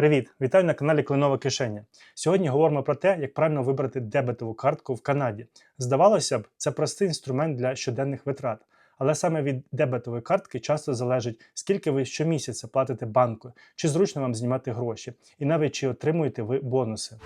Привіт! Вітаю на каналі Клинова Кишеня. Сьогодні говоримо про те, як правильно вибрати дебетову картку в Канаді. Здавалося б, це простий інструмент для щоденних витрат, але саме від дебетової картки часто залежить, скільки ви щомісяця платите банку, чи зручно вам знімати гроші, і навіть чи отримуєте ви бонуси.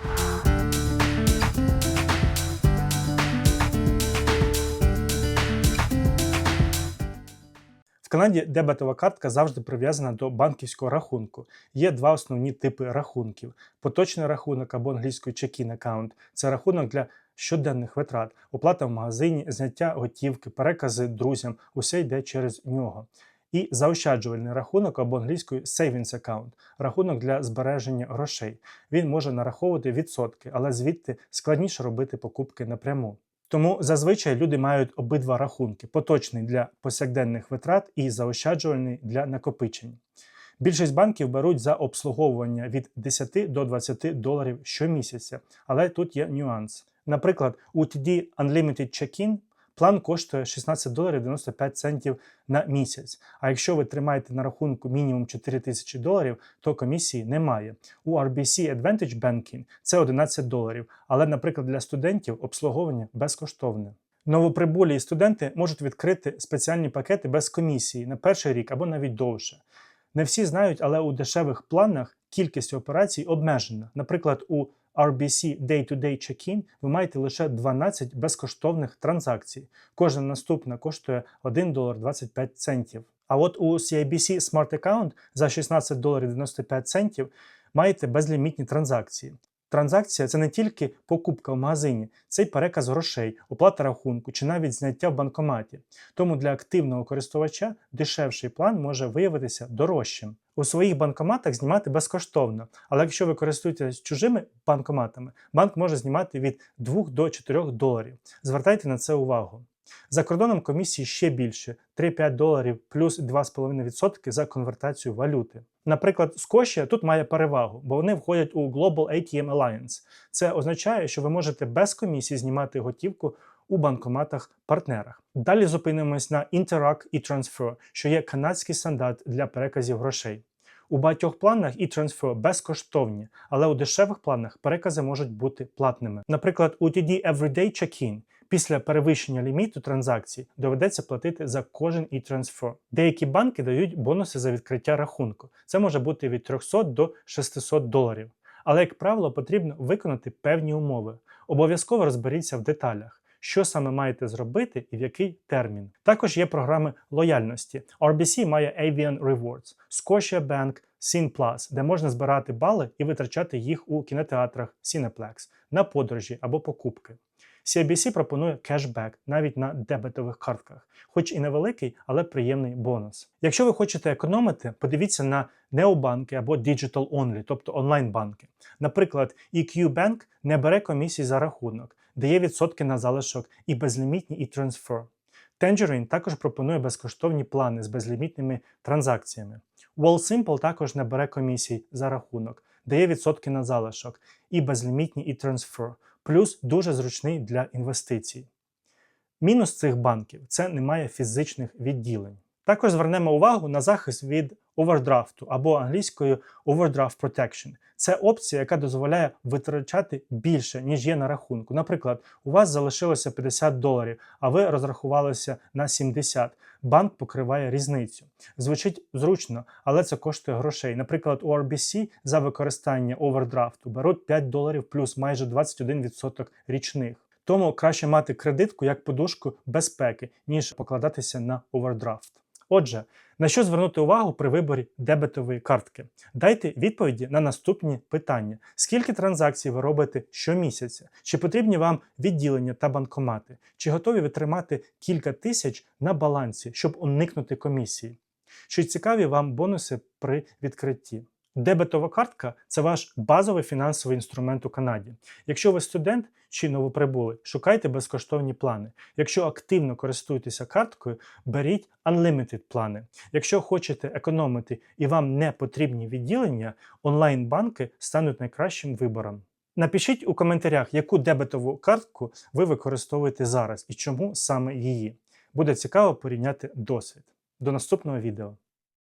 Канаді дебетова картка завжди прив'язана до банківського рахунку. Є два основні типи рахунків: поточний рахунок або англійською check-in account – це рахунок для щоденних витрат, оплата в магазині, зняття готівки, перекази друзям усе йде через нього. І заощаджувальний рахунок або англійською savings account – рахунок для збереження грошей. Він може нараховувати відсотки, але звідти складніше робити покупки напряму. Тому зазвичай люди мають обидва рахунки: поточний для повсякденних витрат і заощаджувальний для накопичень. Більшість банків беруть за обслуговування від 10 до 20 доларів щомісяця, але тут є нюанс. Наприклад, у TD Unlimited Check-in план коштує 16 доларів 95 центів на місяць. А якщо ви тримаєте на рахунку мінімум 4 тисячі доларів, то комісії немає. У RBC Advantage Banking це 11 доларів, але, наприклад, для студентів обслуговування безкоштовне. Новоприбулі і студенти можуть відкрити спеціальні пакети без комісії на перший рік або навіть довше. Не всі знають, але у дешевих планах кількість операцій обмежена. Наприклад, у RBC Day-to-Day Check-in ви маєте лише 12 безкоштовних транзакцій. Кожна наступна коштує 1 долар 25 центів. А от у CIBC Smart Account за 16 доларів 95 центів маєте безлімітні транзакції. Транзакція це не тільки покупка в магазині, це й переказ грошей, оплата рахунку чи навіть зняття в банкоматі. Тому для активного користувача дешевший план може виявитися дорожчим. У своїх банкоматах знімати безкоштовно, але якщо ви користуєтесь чужими банкоматами, банк може знімати від 2 до 4 доларів. Звертайте на це увагу. За кордоном комісії ще більше 3-5 доларів плюс 2,5% за конвертацію валюти. Наприклад, Scotia тут має перевагу, бо вони входять у Global ATM Alliance. Це означає, що ви можете без комісії знімати готівку у банкоматах-партнерах. Далі зупинимось на Interac і Transfer, що є канадський стандарт для переказів грошей. У багатьох планах і трансфер безкоштовні, але у дешевих планах перекази можуть бути платними. Наприклад, у TD Everyday Check-in після перевищення ліміту транзакцій доведеться платити за кожен і трансфер. Деякі банки дають бонуси за відкриття рахунку. Це може бути від 300 до 600 доларів. Але, як правило, потрібно виконати певні умови. Обов'язково розберіться в деталях. Що саме маєте зробити і в який термін. Також є програми лояльності. RBC має Avian Rewards, Scotia Bank, Cinplus, де можна збирати бали і витрачати їх у кінотеатрах Cineplex, на подорожі або покупки. CIBC пропонує кешбек навіть на дебетових картках, хоч і невеликий, але приємний бонус. Якщо ви хочете економити, подивіться на необанки або Digital Only, тобто онлайн-банки. Наприклад, EQ Bank не бере комісії за рахунок, дає відсотки на залишок і безлімітні і трансфер. Tangerine також пропонує безкоштовні плани з безлімітними транзакціями. WallSimple також не бере комісій за рахунок, дає відсотки на залишок і безлімітні і трансфер, плюс дуже зручний для інвестицій. Мінус цих банків це немає фізичних відділень. Також звернемо увагу на захист від овердрафту або англійською Overdraft Protection. Це опція, яка дозволяє витрачати більше, ніж є на рахунку. Наприклад, у вас залишилося 50 доларів, а ви розрахувалися на 70. Банк покриває різницю. Звучить зручно, але це коштує грошей. Наприклад, у RBC за використання овердрафту беруть 5 доларів плюс майже 21% річних. Тому краще мати кредитку як подушку безпеки, ніж покладатися на овердрафт. Отже, на що звернути увагу при виборі дебетової картки? Дайте відповіді на наступні питання: скільки транзакцій ви робите щомісяця? Чи потрібні вам відділення та банкомати? Чи готові ви тримати кілька тисяч на балансі, щоб уникнути комісії? Чи цікаві вам бонуси при відкритті? Дебетова картка це ваш базовий фінансовий інструмент у Канаді. Якщо ви студент чи новоприбулий, шукайте безкоштовні плани. Якщо активно користуєтеся карткою, беріть unlimited плани. Якщо хочете економити і вам не потрібні відділення, онлайн-банки стануть найкращим вибором. Напишіть у коментарях, яку дебетову картку ви використовуєте зараз і чому саме її. Буде цікаво порівняти досвід. До наступного відео.